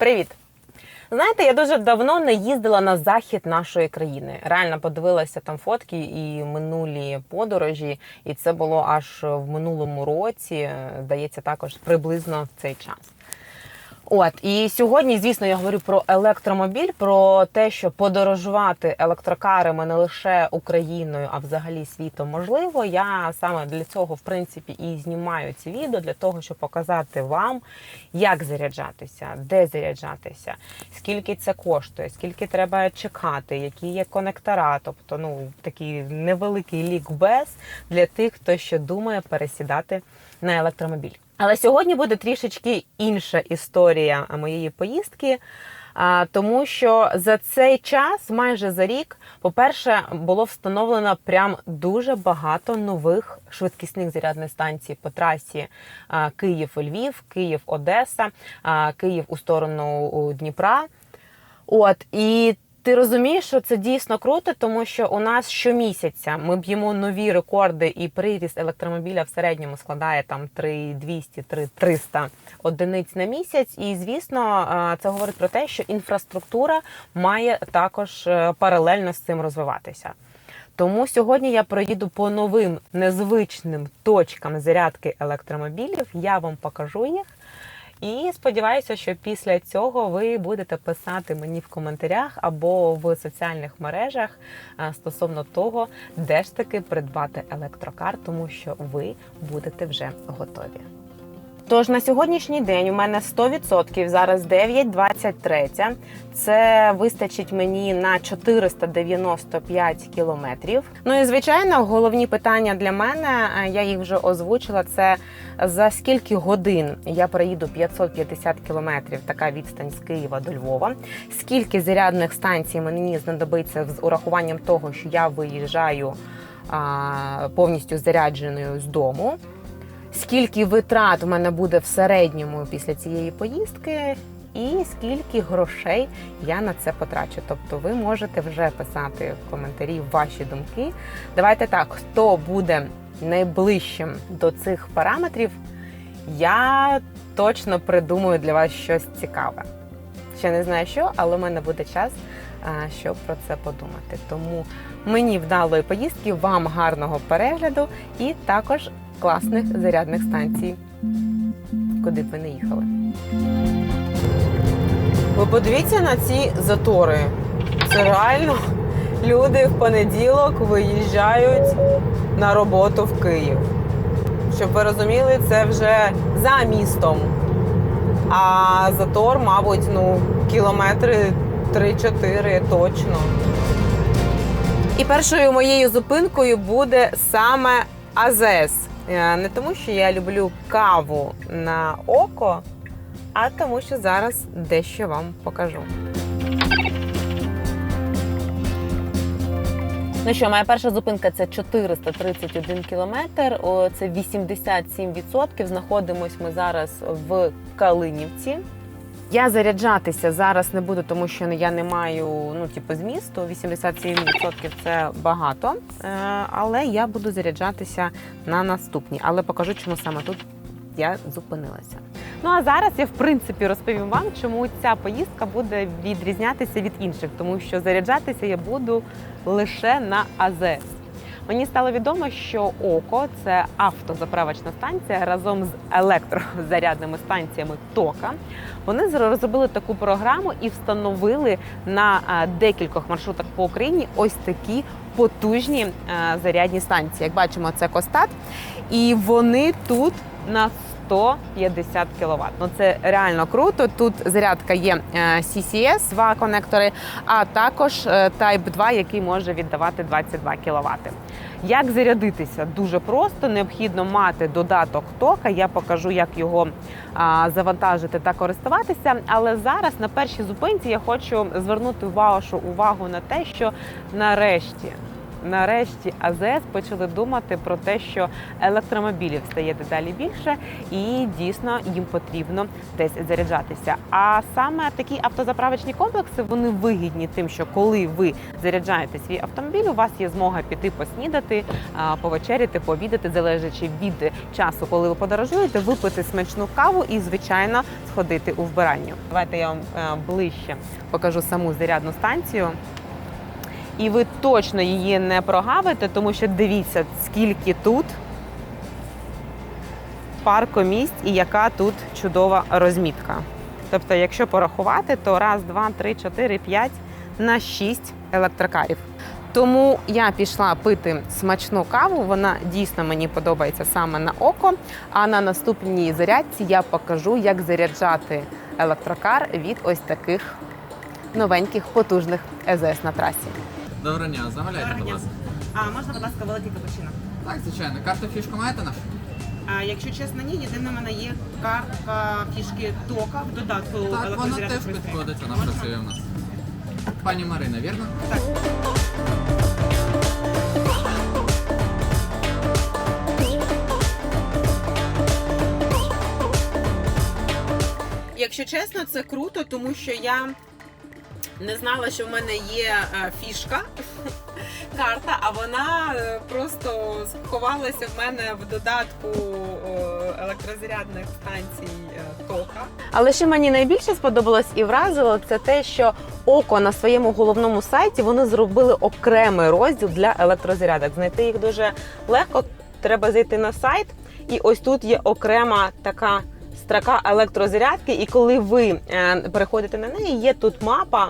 Привіт! Знаєте, я дуже давно не їздила на захід нашої країни. Реально подивилася там фотки і минулі подорожі, і це було аж в минулому році. Здається, також приблизно в цей час. От і сьогодні, звісно, я говорю про електромобіль, про те, що подорожувати електрокарами не лише Україною, а взагалі світом можливо. Я саме для цього, в принципі, і знімаю ці відео для того, щоб показати вам, як заряджатися, де заряджатися, скільки це коштує, скільки треба чекати, які є конектора, тобто ну такий невеликий лікбез для тих, хто ще думає пересідати на електромобіль. Але сьогодні буде трішечки інша історія моєї поїздки. Тому що за цей час, майже за рік, по-перше, було встановлено прям дуже багато нових швидкісних зарядних станцій по трасі Київ-Львів, Київ-Одеса, Київ у сторону Дніпра. От і ти розумієш, що це дійсно круто, тому що у нас щомісяця ми б'ємо нові рекорди, і приріст електромобіля в середньому складає там 3200-3300 одиниць на місяць. І звісно, це говорить про те, що інфраструктура має також е, паралельно з цим розвиватися. Тому сьогодні я проїду по новим незвичним точкам зарядки електромобілів. Я вам покажу їх. І сподіваюся, що після цього ви будете писати мені в коментарях або в соціальних мережах стосовно того, де ж таки придбати електрокар, тому що ви будете вже готові. Тож на сьогоднішній день у мене 100%, зараз 9,23. Це вистачить мені на 495 кілометрів. Ну і звичайно, головні питання для мене, е, я їх вже озвучила. Це за скільки годин я проїду 550 кілометрів, така відстань з Києва до Львова. Скільки зарядних станцій мені знадобиться з урахуванням того, що я виїжджаю повністю зарядженою з дому скільки витрат в мене буде в середньому після цієї поїздки, і скільки грошей я на це потрачу. Тобто ви можете вже писати в коментарі ваші думки. Давайте так, хто буде найближчим до цих параметрів, я точно придумаю для вас щось цікаве. Ще не знаю що, але в мене буде час, щоб про це подумати. Тому мені вдалої поїздки, вам гарного перегляду і також класних зарядних станцій, куди б ви не їхали. Ви подивіться на ці затори. Це реально люди в понеділок виїжджають на роботу в Київ. Щоб ви розуміли, це вже за містом. А затор, мабуть, ну, кілометри 3-4 точно. І першою моєю зупинкою буде саме АЗС. Е, Не тому, що я люблю каву на око, а тому, що зараз дещо вам покажу. Ну що, моя перша зупинка це 431 кілометр. Це 87%. Знаходимось ми зараз в Калинівці. Я заряджатися зараз не буду, тому що я не маю ну, типу, змісту. 87% це багато. Е, Але я буду заряджатися на наступній. Але покажу, чому саме тут я зупинилася. Ну а зараз я в принципі розповім вам, чому ця поїздка буде відрізнятися від інших, тому що заряджатися я буду лише на АЗС. Мені стало відомо, що ОКО це автозаправочна станція разом з електрозарядними станціями Тока. Вони розробили таку програму і встановили на декількох маршрутах по Україні ось такі потужні зарядні станції. Як бачимо, це Костат, і вони тут на 150 кВт. Ну це реально круто. Тут зарядка є е, CCS, два конектори, а також е, Type 2, який може віддавати 22 кВт. Як зарядитися? Дуже просто. Необхідно мати додаток тока. Я покажу, як його завантажити та користуватися. Але зараз на першій зупинці я хочу звернути вашу увагу на те, що нарешті нарешті АЗС почали думати про те, що електромобілів стає дедалі більше, і дійсно їм потрібно десь заряджатися. А саме такі автозаправочні комплекси вони вигідні тим, що коли ви заряджаєте свій автомобіль, у вас є змога піти поснідати, повечеряти, пообідати, залежачи від часу, коли ви подорожуєте, випити смачну каву і, звичайно, сходити у вбиранню. Давайте я вам е, ближче покажу саму зарядну станцію. І ви точно її не прогавите, тому що дивіться, скільки тут паркомісць і яка тут чудова розмітка. Тобто, якщо порахувати, то раз, два, три, чотири, п'ять на шість електрокарів. Тому я пішла пити смачну каву. Вона дійсно мені подобається саме на око. А на наступній зарядці я покажу, як заряджати електрокар від ось таких новеньких потужних ЕЗС на трасі. Доброго дня, замовляйте, будь ласка. А можна, будь ласка, великий капучино? Так, звичайно. Карту фішку маєте нашу? А якщо чесно, ні, єдине в мене є картка фішки тока в додатку Так, вона електрозарядних теж пристроїв. підходить, вона Можна? працює в нас. Пані Марина, вірно? Так. Якщо чесно, це круто, тому що я не знала, що в мене є е, фішка, карта, а вона е, просто сховалася в мене в додатку електрозарядних станцій е, тока. Але що мені найбільше сподобалось і вразило, це те, що око на своєму головному сайті вони зробили окремий розділ для електрозарядок. Знайти їх дуже легко. Треба зайти на сайт, і ось тут є окрема така строка електрозарядки. І коли ви е, переходите на неї, є тут мапа.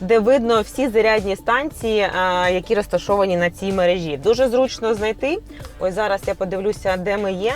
Де видно всі зарядні станції, е, які розташовані на цій мережі. Дуже зручно знайти. Ось зараз я подивлюся, де ми є.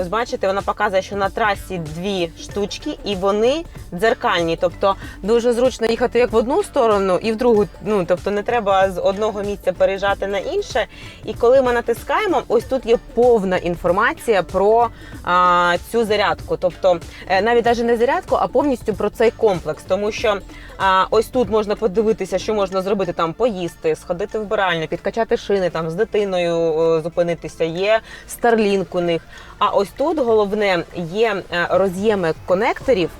Ось бачите, вона показує, що на трасі дві штучки, і вони дзеркальні. Тобто дуже зручно їхати як в одну сторону і в другу. Ну тобто не треба з одного місця переїжджати на інше. І коли ми натискаємо, ось тут є повна інформація про а, цю зарядку. Тобто е, навіть навіть не зарядку, а повністю про цей комплекс. Тому що а, ось тут можна подивитися, що можна зробити там, поїсти, сходити в биральню, підкачати шини, там з дитиною зупинитися. Є Starlink у них. А ось тут головне є е, роз'єми конекторів,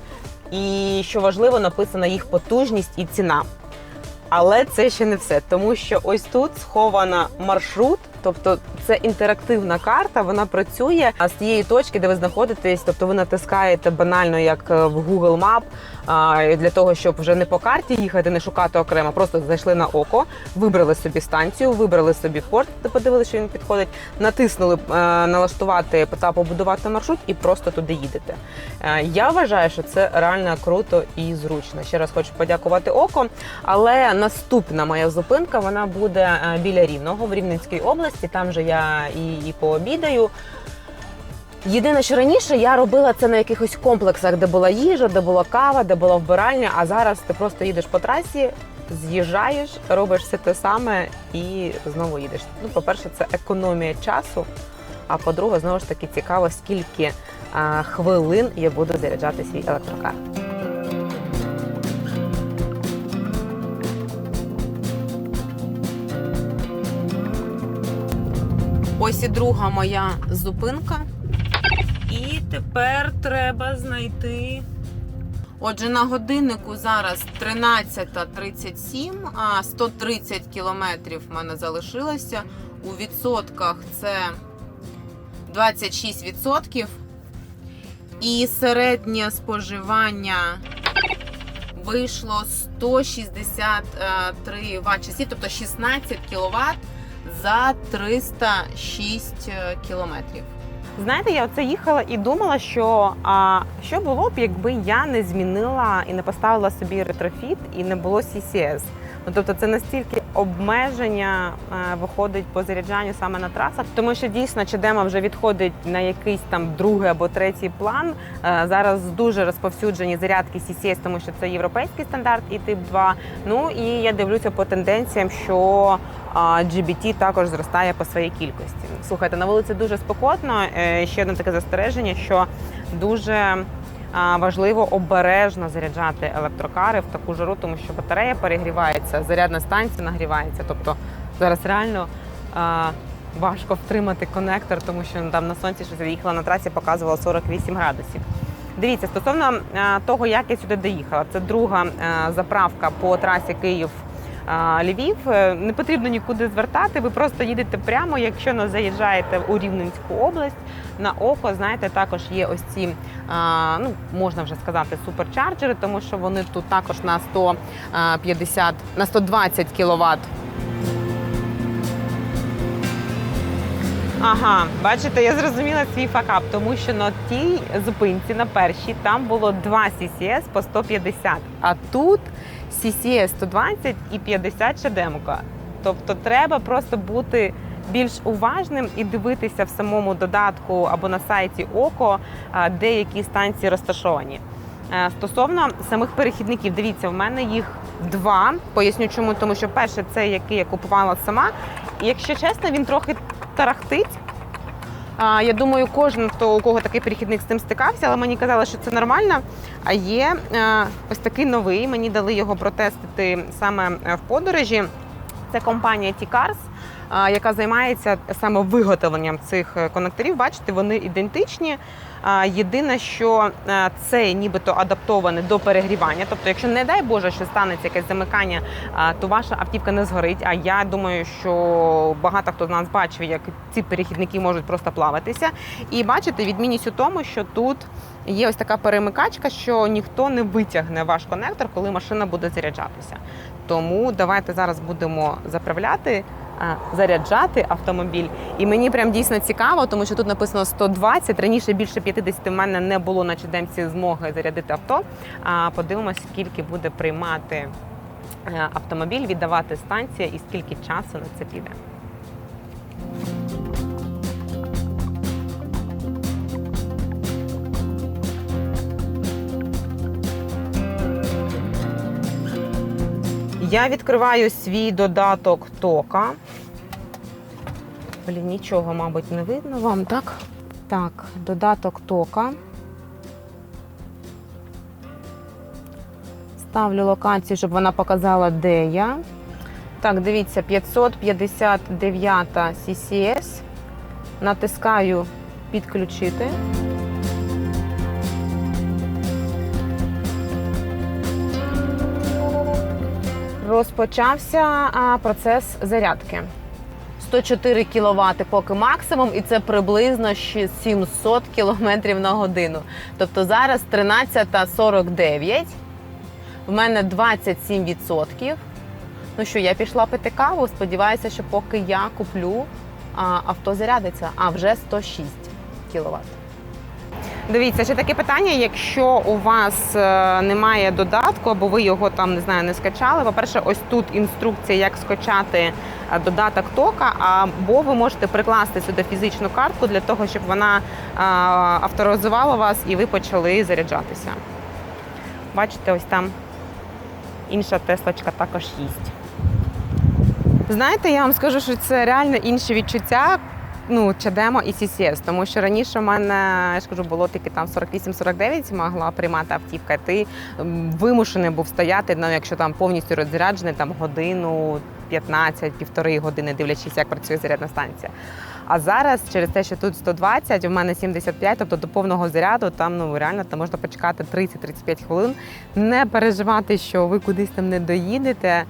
і що важливо, написана їх потужність і ціна. Але це ще не все, тому що ось тут схована маршрут, тобто це інтерактивна карта. Вона працює а з тієї точки, де ви знаходитесь. Тобто ви натискаєте банально як е, в Google Map, для того, щоб вже не по карті їхати, не шукати окремо, просто зайшли на око, вибрали собі станцію, вибрали собі порт, подивилися, що він підходить, натиснули е, налаштувати та побудувати маршрут і просто туди їдете. Е, Я вважаю, що це реально круто і зручно. Ще раз хочу подякувати око. Але наступна моя зупинка вона буде е, біля Рівного в Рівненській області. Там же я і, і пообідаю. Єдине, що раніше я робила це на якихось комплексах, де була їжа, де була кава, де була вбиральня. А зараз ти просто їдеш по трасі, з'їжджаєш, робиш все те саме і знову їдеш. Ну, по-перше, це економія часу. А по-друге, знову ж таки цікаво, скільки а, хвилин я буду заряджати свій електрокар. Ось і друга моя зупинка. Тепер треба знайти. Отже, на годиннику зараз 13.37, а 130 кілометрів в мене залишилося. У відсотках це 26 відсотків. І середнє споживання вийшло 163 ватт-часів, тобто 16 кВт за 306 кілометрів. Знаєте, я оце їхала і думала, що а, що було б, якби я не змінила і не поставила собі ретрофіт і не було CCS. Ну тобто це настільки обмеження е, виходить по заряджанню саме на трасах, тому що дійсно Чедема вже відходить на якийсь там другий або третій план. Е, зараз дуже розповсюджені зарядки CCS, тому що це європейський стандарт і тип 2. Ну і я дивлюся по тенденціям, що GBT також зростає по своїй кількості. Слухайте, на вулиці дуже спекотно. Е, Ще одне таке застереження, що дуже важливо обережно заряджати електрокари в таку жару, тому що батарея перегрівається, зарядна станція нагрівається. Тобто Зараз реально а, важко втримати конектор, тому що там на сонці щось я їхала на трасі, показувало 48 градусів. Дивіться, стосовно а, того, як я сюди доїхала, це друга а, заправка по трасі Київ. Львів Е, не потрібно нікуди звертати. Ви просто їдете прямо. Якщо не заїжджаєте у Рівненську область на око, знаєте, також є ось ці, ну можна вже сказати, суперчарджери, тому що вони тут також на 150, на 120 кВт Ага, бачите, я зрозуміла свій факап, тому що на тій зупинці на першій там було два CCS по 150, а тут CCS 120 і 50 шедемка. Тобто треба просто бути більш уважним і дивитися в самому додатку або на сайті ОКО, а, де які станції розташовані. Е, Стосовно самих перехідників, дивіться, в мене їх два. Поясню чому, тому що перше це який я купувала сама. І якщо чесно, він трохи тарахтить. Я думаю, кожен, хто у кого такий перехідник з цим стикався, але мені казали, що це нормально. А є е, ось такий новий. Мені дали його протестити саме е, в подорожі. Це компанія T-Cars, яка займається саме виготовленням цих е, конекторів. Бачите, вони ідентичні. Єдине, що е, це нібито адаптоване до перегрівання. Тобто, якщо не дай Боже, що станеться якесь замикання, то ваша автівка не згорить. А я думаю, що багато хто з нас бачив, як ці перехідники можуть просто плаватися. І бачите, відмінність у тому, що тут є ось така перемикачка, що ніхто не витягне ваш конектор, коли машина буде заряджатися. Тому давайте зараз будемо заправляти. А, Заряджати автомобіль, і мені прям дійсно цікаво, тому що тут написано 120, Раніше більше 50 в мене не було на чудемці змоги зарядити авто. А подивимось, скільки буде приймати е, автомобіль, віддавати станція і скільки часу на це піде. Я відкриваю свій додаток тока. Блін, нічого, мабуть, не видно вам, так? Так, додаток тока. Ставлю локацію, щоб вона показала, де я. Так, дивіться, 559 CCS. Натискаю підключити. Розпочався процес зарядки. 104 кВт поки максимум, і це приблизно ще 700 км на годину. Тобто зараз 13.49, в мене 27%. Ну що, я пішла пити каву. Сподіваюся, що поки я куплю, авто зарядиться, а вже 106 кВт. Дивіться, ще таке питання. Якщо у вас е, немає додатку, або ви його там не знаю, не скачали. По-перше, ось тут інструкція, як скачати е, додаток тока, або ви можете прикласти сюди фізичну картку для того, щоб вона е, авторизувала вас і ви почали заряджатися. Бачите, ось там інша теслочка також їсть. Знаєте, я вам скажу, що це реально інші відчуття. Ну, чадемо і CCS, тому що раніше в мене я ж кажу, було тільки там 48-49 могла приймати автівка. Ти вимушений був стояти, ну якщо там повністю розряджений, там годину 15, півтори години, дивлячись, як працює зарядна станція. А зараз, через те, що тут 120, у мене 75, тобто до повного заряду, там ну реально там можна почекати 30-35 хвилин, не переживати, що ви кудись там не доїдете.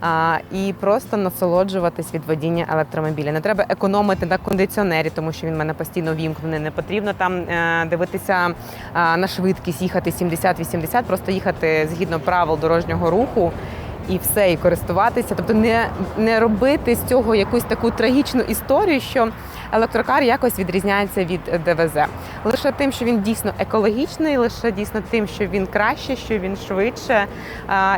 А, і просто насолоджуватись від водіння електромобіля. Не треба економити на кондиціонері, тому що він в мене постійно вімкнений. Не потрібно там е, дивитися на швидкість, їхати 70-80, просто їхати згідно правил дорожнього руху. І все, і користуватися, тобто не, не робити з цього якусь таку трагічну історію, що електрокар якось відрізняється від ДВЗ. Лише тим, що він дійсно екологічний, лише дійсно тим, що він краще, що він швидше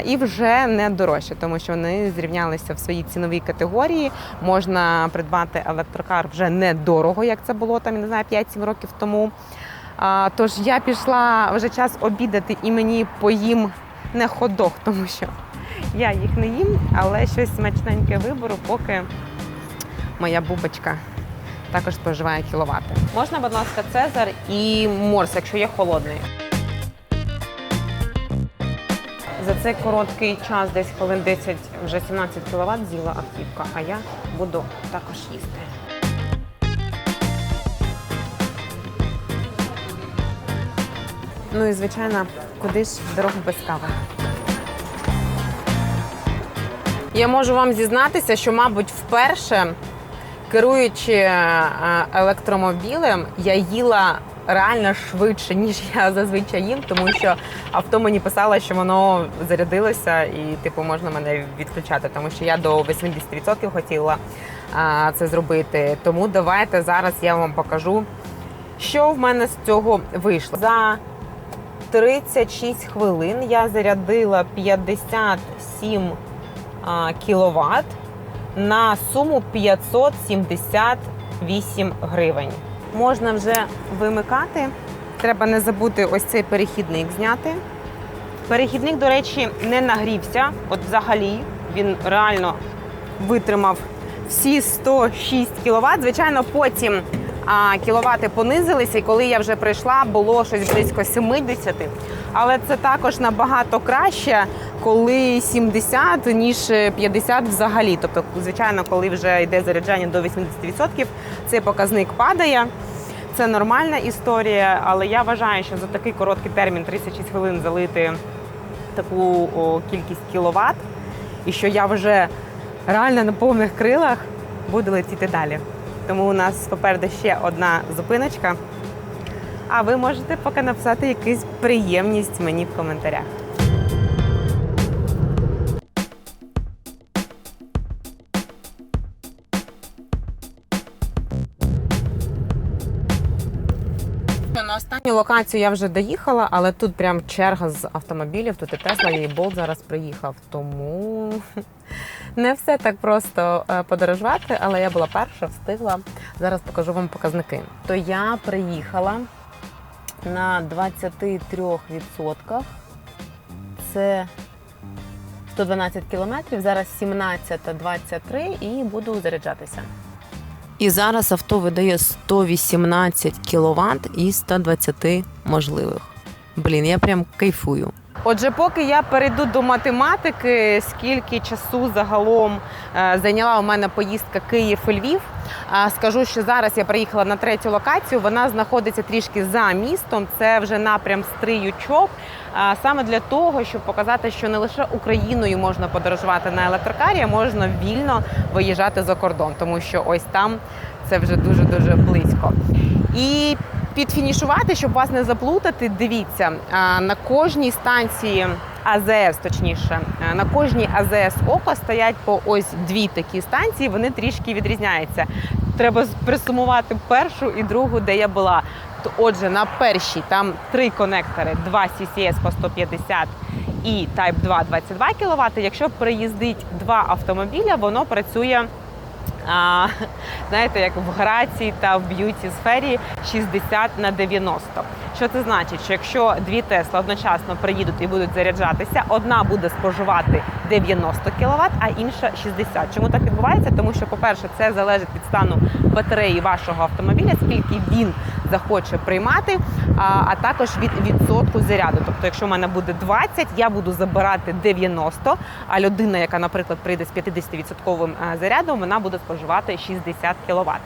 і вже не дорожче, тому що вони зрівнялися в своїй ціновій категорії. Можна придбати електрокар вже недорого, як це було там, не знаю, 5-7 років тому. Тож я пішла вже час обідати і мені поїм не ходок, тому що я їх не їм, але щось смачненьке вибору, поки моя бубочка також споживає кіловати. Можна, будь ласка, Цезар і морс, якщо є холодний. За цей короткий час, десь хвилин 10, вже 17 кВт з'їла автівка, а я буду також їсти. Ну і звичайно, куди ж дорогу без кави. Я можу вам зізнатися, що, мабуть, вперше, керуючи е, електромобілем, я їла реально швидше, ніж я зазвичай їм, тому що авто мені писало, що воно зарядилося і, типу, можна мене відключати, тому що я до 80% хотіла а, це зробити. Тому давайте зараз я вам покажу, що в мене з цього вийшло. За 36 хвилин я зарядила 57 кВт на суму 578 гривень. Можна вже вимикати. Треба не забути ось цей перехідник зняти. Перехідник, до речі, не нагрівся. От взагалі він реально витримав всі 106 кВт. Звичайно, потім а, кіловати понизилися, і коли я вже прийшла, було щось близько 70. Але це також набагато краще, коли 70, ніж 50 взагалі. Тобто, звичайно, коли вже йде заряджання до 80%, цей показник падає. Це нормальна історія, але я вважаю, що за такий короткий термін 36 хвилин залити таку кількість кіловат, і що я вже реально на повних крилах буду летіти далі. Тому у нас попереду ще одна зупиночка. А ви можете поки написати якусь приємність мені в коментарях. На останню локацію я вже доїхала, але тут прям черга з автомобілів. Тут і Тесла, і Болт зараз приїхав. Тому не все так просто е, подорожувати, але я була перша, встигла. Зараз покажу вам показники. То я приїхала на 23%. Це 112 кілометрів. Зараз 17.23 і буду заряджатися. І зараз авто видає 118 кВт із 120 можливих. Блін, я прям кайфую. Отже, поки я перейду до математики, скільки часу загалом е, зайняла у мене поїздка Київ-Львів, е, скажу, що зараз я приїхала на третю локацію. Вона знаходиться трішки за містом. Це вже напрям Стрий-Ючок. Саме для того, щоб показати, що не лише Україною можна подорожувати на електрокарі, а можна вільно виїжджати за кордон, тому що ось там це вже дуже дуже близько. І підфінішувати, щоб вас не заплутати, дивіться на кожній станції. АЗС, точніше, на кожній АЗС око стоять по ось дві такі станції. Вони трішки відрізняються. Треба присумувати першу і другу, де я була. Отже, на першій там три конектори: два CCS по 150 і Type 2 22 кВт. Якщо приїздить два автомобіля, воно працює а, знаєте, як в грації та в б'юті сфері 60 на 90. Що це значить? Що якщо дві Тесла одночасно приїдуть і будуть заряджатися, одна буде споживати 90 кВт, а інша 60. Чому так відбувається? Тому що, по-перше, це залежить від стану батареї вашого автомобіля, скільки він захоче приймати, а, також від відсотку заряду. Тобто, якщо в мене буде 20, я буду забирати 90, а людина, яка, наприклад, прийде з 50% зарядом, вона буде споживати 60 кВт.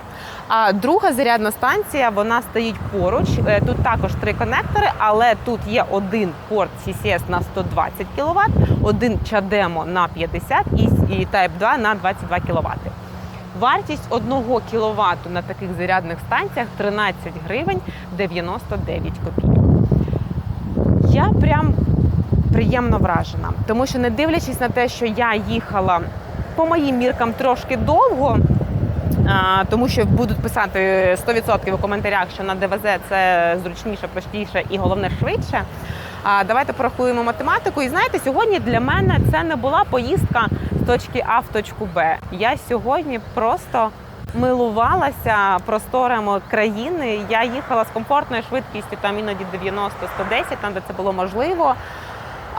А друга зарядна станція вона стоїть поруч. Е, Тут також три конектори, але тут є один порт CCS на 120 кВт, один CHAdeMO на 50 і, і Type 2 на 22 кВт. Вартість 1 кВт на таких зарядних станціях 13 гривень 99 копійок. Я прям приємно вражена, тому що не дивлячись на те, що я їхала по моїм міркам трошки довго, тому що будуть писати 100% у коментарях, що на ДВЗ це зручніше, простіше і головне швидше. Давайте порахуємо математику. І знаєте, сьогодні для мене це не була поїздка точки А в точку Б. Я сьогодні просто милувалася просторами країни. Я їхала з комфортною швидкістю, там іноді 90-110, там де це було можливо.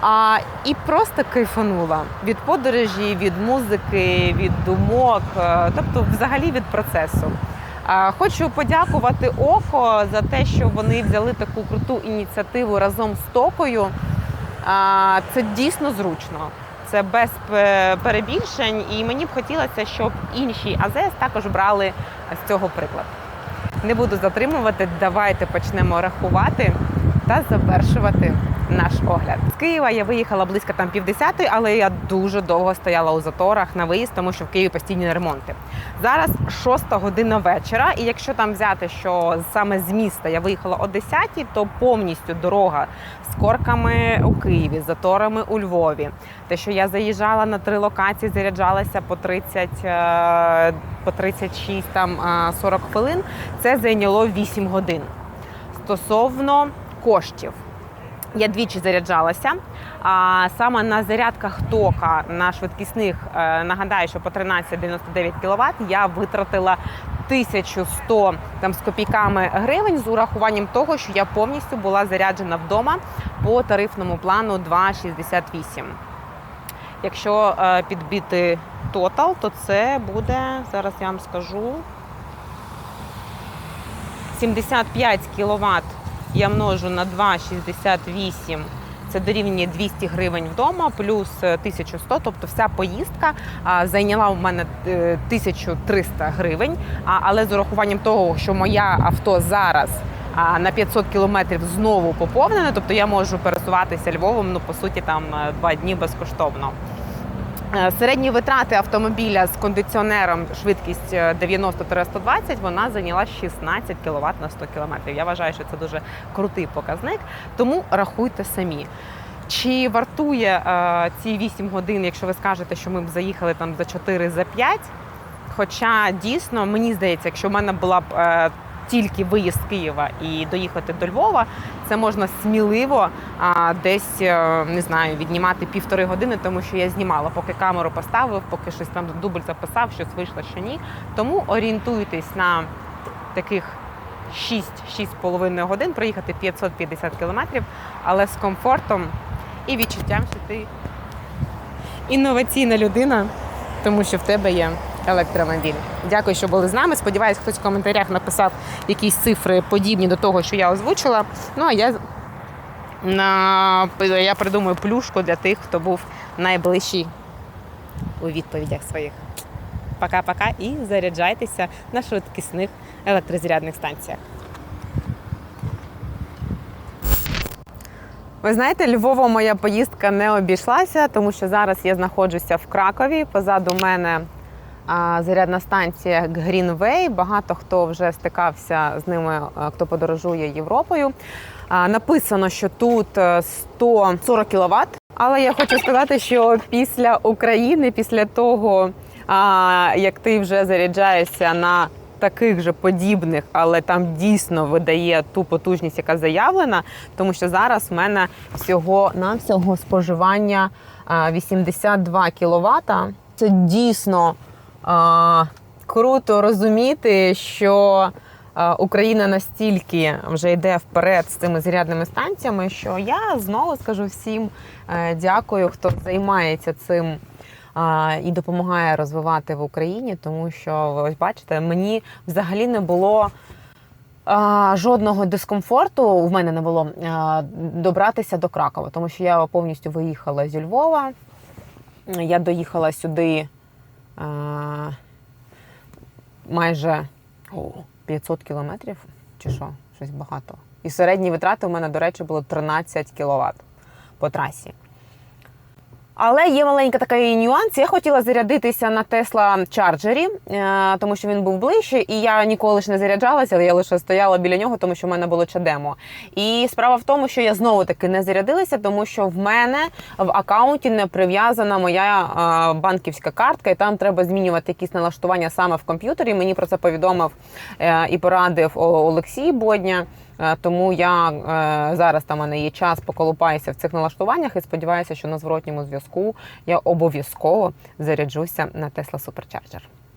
А, і просто кайфанула від подорожі, від музики, від думок, е, тобто взагалі від процесу. Хочу подякувати Око за те, що вони взяли таку круту ініціативу разом з Токою. Це дійсно зручно. Це без перебільшень, і мені б хотілося, щоб інші АЗС також брали з цього приклад. Не буду затримувати, давайте почнемо рахувати та завершувати наш огляд. З Києва я виїхала близько там півдесятої, але я дуже довго стояла у заторах на виїзд, тому що в Києві постійні ремонти. Зараз шоста година вечора, і якщо там взяти, що саме з міста я виїхала о 10 то повністю дорога з корками у Києві, заторами у Львові. Те, що я заїжджала на три локації, заряджалася по 30, е, по 36, там е, 40 хвилин, це зайняло 8 годин. Стосовно коштів. Я двічі заряджалася. А саме на зарядках тока на швидкісних е, нагадаю, що по 13,99 кВт я витратила 1100 там з копійками гривень з урахуванням того, що я повністю була заряджена вдома по тарифному плану 2,68. Якщо е, підбити тотал, то це буде зараз я вам скажу 75 кВт я множу на 2,68. Це дорівнює 200 гривень вдома, плюс е, 1100, тобто вся поїздка зайняла у мене е, 1300 гривень. Але з урахуванням того, що моя авто зараз на 500 кілометрів знову поповнене, тобто я можу пересуватися Львовом, ну по суті, там е, два дні безкоштовно. Е, Середні витрати автомобіля з кондиціонером швидкість е, 90-120, вона зайняла 16 кВт на 100 км. Я вважаю, що це дуже крутий показник, тому рахуйте самі. Чи вартує е, ці 8 годин, якщо ви скажете, що ми б заїхали там за 4 за 5? Хоча дійсно мені здається, якщо в мене була б е, тільки виїзд з Києва і доїхати до Львова, це можна сміливо а, десь е, не знаю віднімати півтори години, тому що я знімала, поки камеру поставив, поки щось там дубль записав, щось вийшло, що ні. Тому орієнтуйтесь на таких 6-6,5 годин проїхати 550 кілометрів, але з комфортом і відчуттям, що ти інноваційна людина, тому що в тебе є електромобіль. Дякую, що були з нами. Сподіваюсь, хтось в коментарях написав якісь цифри подібні до того, що я озвучила. Ну а я на я придумаю плюшку для тих, хто був найближчий у відповідях своїх. Пока-пока і заряджайтеся на швидкісних електрозарядних станціях. Ви знаєте, Львово моя поїздка не обійшлася, тому що зараз я знаходжуся в Кракові. Позаду мене зарядна станція Greenway. Багато хто вже стикався з ними, хто подорожує Європою. Написано, що тут е, 140 кВт. Але я хочу сказати, що після України, після того, як ти вже заряджаєшся на таких же подібних, але там дійсно видає ту потужність, яка заявлена, тому що зараз в мене всього навсього споживання 82 кВт. Це дійсно круто розуміти, що Україна настільки вже йде вперед з цими зарядними станціями, що я знову скажу всім е, дякую, хто займається цим і допомагає розвивати в Україні, тому що ви ось бачите, мені взагалі не було. а, Жодного дискомфорту в мене не було а, добратися до Кракова, тому що я повністю виїхала зі Львова. Я доїхала сюди а, майже о, 500 кілометрів, чи що, щось багато. І середні витрати у мене, до речі, було 13 кВт по трасі. Але є маленький такий нюанс. Я хотіла зарядитися на Тесла Чарджері, тому що він був ближче, і я ніколи ж не заряджалася, але я лише стояла біля нього, тому що в мене було чадемо. І справа в тому, що я знову таки не зарядилася, тому що в мене в акаунті не прив'язана моя е, банківська картка, і там треба змінювати якісь налаштування саме в комп'ютері. Мені про це повідомив е, і порадив Олексій Бодня. Е, Тому я е, зараз там у мене є час, поколупаюся в цих налаштуваннях і сподіваюся, що на зворотньому зв'язку я обов'язково заряджуся на Tesla Supercharger.